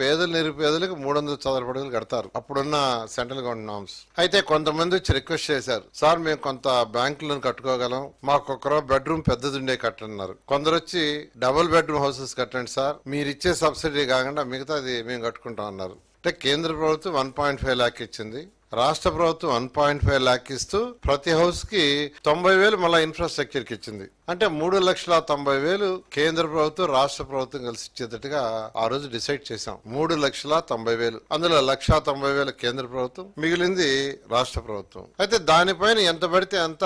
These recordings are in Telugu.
పేదలు నిరుపేదలకు మూడు వందల చదరపు అడుగులు కడతారు. అప్పుడున్న సెంట్రల్ గవర్నమెంట్ నామ్స్. అయితే కొంతమంది వచ్చి రిక్వెస్ట్ చేశారు. సార్ మేము కొంత బ్యాంక్ లోన్ కట్టుకోగలం. మాకు ఒక బెడ్రూమ్ పెద్దది ఉండే కట్టన్నారు కొందరు వచ్చి డబుల్ బెడ్రూమ్ హౌసెస్ కట్టండి సార్. మీరు ఇచ్చే సబ్సిడీ కాకుండా మిగతాది మేము కట్టుకుంటాం అన్నారు. అంటే కేంద్ర ప్రభుత్వం వన్ పాయింట్ ఫైవ్ ల్యాక్ ఇచ్చింది. రాష్ట్ర ప్రభుత్వం వన్ పాయింట్ ఫైవ్ ల్యాక్ ఇస్తూ ప్రతి హౌస్కి తొంభై వేలు మళ్ళీ ఇన్ఫ్రాస్ట్రక్చర్కి ఇచ్చింది. అంటే మూడు లక్షల తొంభై వేలు కేంద్ర ప్రభుత్వం రాష్ట్ర ప్రభుత్వం కలిసి ఇచ్చేటట్టుగా ఆ రోజు డిసైడ్ చేశాం. మూడు లక్షల తొంభై వేలు. అందులో లక్ష తొంభై వేల కేంద్ర ప్రభుత్వం మిగిలింది రాష్ట్ర ప్రభుత్వం. అయితే దానిపైన ఎంత పడితే అంత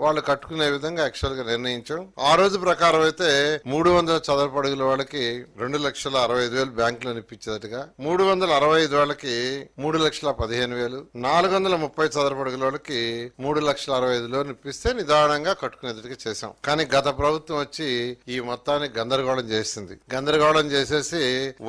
వాళ్ళు కట్టుకునే విధంగా యాక్చువల్గా నిర్ణయించాం ఆ రోజు ప్రకారం అయితే మూడు వందల చదరపు అడుగుల వాళ్ళకి రెండు లక్షల అరవై ఐదు వేలు బ్యాంకులో ఇప్పించేటట్టుగా మూడు వందల అరవై ఐదు వాళ్ళకి మూడు లక్షల పదిహేను వేలు. నాలుగు వందల ముప్పై చదరపు అడుగుల వాళ్ళకి మూడు లక్షల అరవై ఐదు లోన్ ఇప్పిస్తే నిదానంగా కట్టుకునేటట్టుగా చేశాం. కానీ గత ప్రభుత్వం వచ్చి ఈ మొత్తాన్ని గందరగోళం చేసింది. గందరగోళం చేసేసి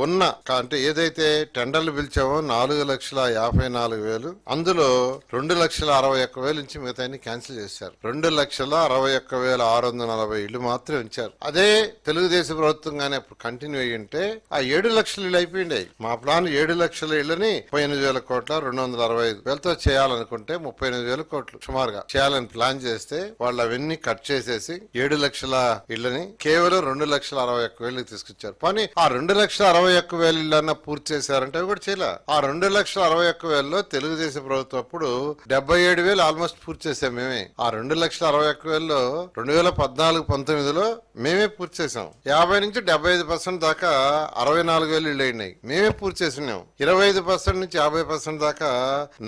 ఉన్న అంటే ఏదైతే టెండర్లు పిలిచామో నాలుగు లక్షల యాభై నాలుగు వేలు అందులో రెండు లక్షల అరవై ఒక్క వేలు నుంచి మిగతాన్ని క్యాన్సిల్ చేశారు. రెండు లక్షల అరవై ఒక్క వేల ఆరు వందల నలభై ఇళ్ళు మాత్రమే ఉంచారు. అదే తెలుగుదేశం ప్రభుత్వం కానీ అప్పుడు కంటిన్యూ అయ్యి ఉంటే ఆ ఏడు లక్షల ఇళ్ళు అయిపోయినాయి మా ప్లాన్ ఏడు లక్షల ఇళ్ళని ముప్పై ఎనిమిది వేల కోట్ల రెండు వందల అరవై ఐదు వేలతో చేయాలనుకుంటే ముప్పై ఎనిమిది వేల కోట్లు సుమారుగా. చేయాలని ప్లాన్ చేస్తే వాళ్ళు అవన్నీ కట్ చేసేసి ఏడు లక్షల ఇళ్ళని కేవలం రెండు లక్షల అరవై ఒక్క వేలకు తీసుకొచ్చారు. కానీ ఆ రెండు లక్షల అరవై ఒక్క వేల ఇళ్ళన్నా పూర్తి చేశారంటే అవి కూడా చేయలే. ఆ రెండు లక్షల అరవై ఒక్క వేలలో తెలుగుదేశం ప్రభుత్వం అప్పుడు డెబ్బై ఏడు వేలు ఆల్మోస్ట్ పూర్తి చేసాం మేమే. ఆ రెండు లక్షల అరవై ఒక్క వేలలో రెండు వేల పద్నాలుగు పంతొమ్మిదిలో మేమే పూర్తి చేసాం యాభై నుంచి డెబ్బై ఐదు పర్సెంట్ దాకా అరవై నాలుగు వేలు ఇళ్ళు అయినాయి. మేమే పూర్తి చేసినాం. ఇరవై ఐదు పర్సెంట్ నుంచి యాభై పర్సెంట్ దాకా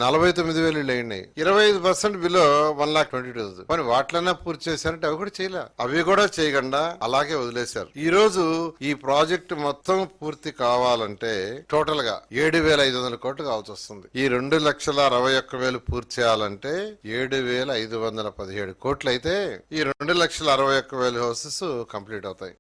నలభై తొమ్మిది వేలు ఇళ్ళు అయినాయి. ఇరవై ఐదు percent below one lakh twenty two మరి వాటిలన్నా పూర్తి చేశారంటే అవి కూడా చేయలేదు చేయలే అవి కూడా చేయకుండా అలాగే వదిలేశారు. ఈ రోజు ఈ ప్రాజెక్ట్ మొత్తం పూర్తి కావాలంటే టోటల్గా ఏడు వేల ఐదు వందల కోట్లు కావాల్సి వస్తుంది. ఈ రెండు లక్షల అరవై ఒక్క వేలు పూర్తి చేయాలంటే ఏడు వేల ఐదు వందల పదిహేడు కోట్లు అయితే ఈ రెండు లక్షల అరవై ఒక్క వేలు హౌసెస్ కంప్లీట్ అవుతాయి.